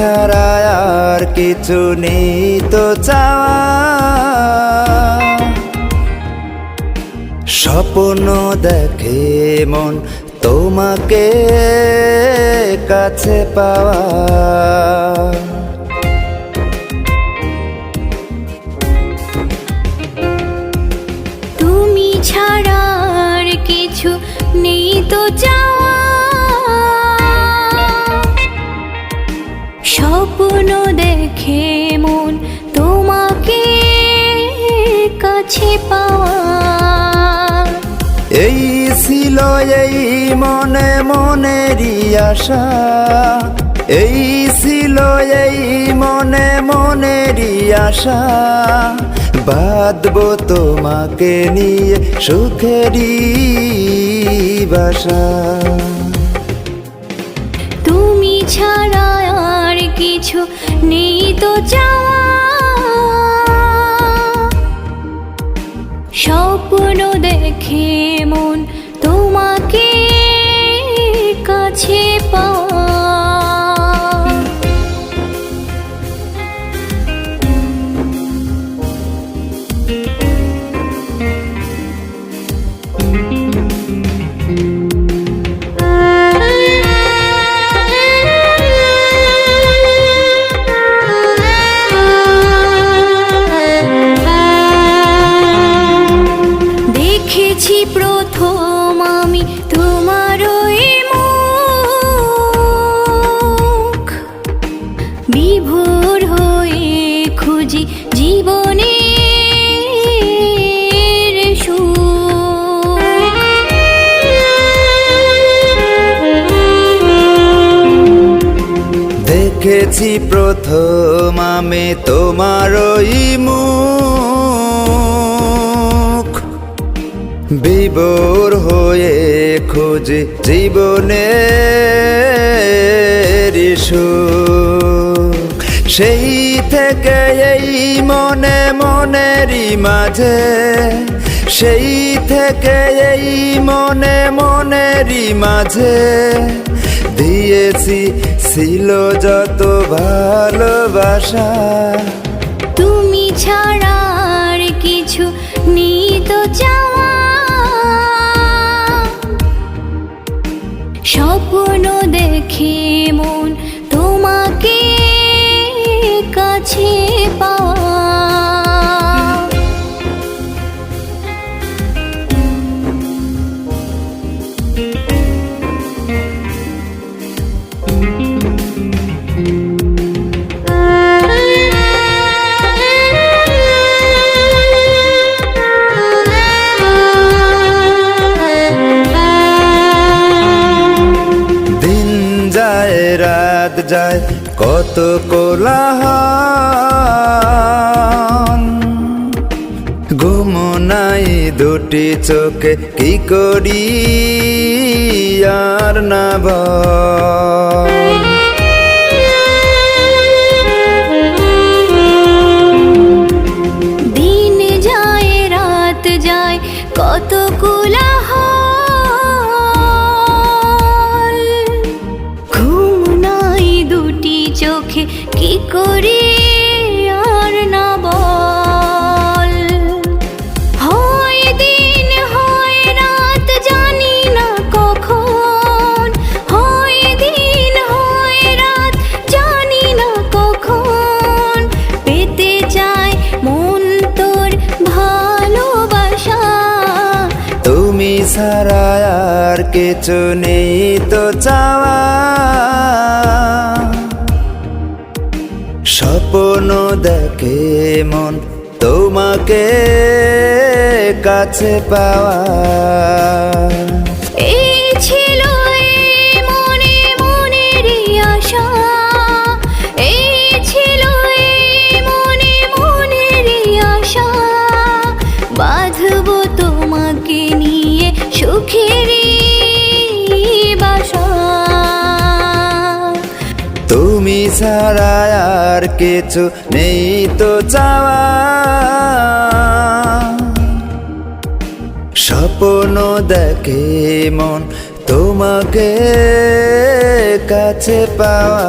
আর কিছু নেই তো চাওয়া। স্বপ্ন দেখে মন তোমাকে কাছে পাওয়া। তুমি ছাড়া আর কিছু নেই তো চাওয়া কাছে পাওয়া এই ছিল এই মনে মনেরই আশা। এই ছিল এই মনে মনেরই আশা। বাঁধবো তোমাকে নিয়ে সুখেরই বাসা। তুমি ছাড়া আর কিছু নেই তো চাওয়া। স্বপ্ন দেখে মন তোমাকে বিভোর হয়ে খুঁজি জীবনের সুখ দেখেছি প্রথম আমি তোমার ওই মুখ। বিবর হয়ে খুঁজে জীবনের সুখ সেই থেকে এই মনে মনেরই মাঝে, সেই থেকে এই মনে মনেরই মাঝে, দিয়েছি ছিল যত ভালোবাসা। তুমি ছাড়া আর কিছু নিত তো যায় কত কোলাহল। ঘুম নাই দুটি চোখে কি করি আর না বল। করে আর না হয় দিন জানি না কখন। হয় জানি না কখন। পেতে ভালোবাসা। তুমি ছাড়া আর কিছু নেই তো চাওয়া। দেখে মন তোমাকে কাছে পাওয়া তুমি ছাড়া আর কিছু নেই তো চাওয়া। স্বপ্ন দেখে মন তোমাকে কাছে পাওয়া।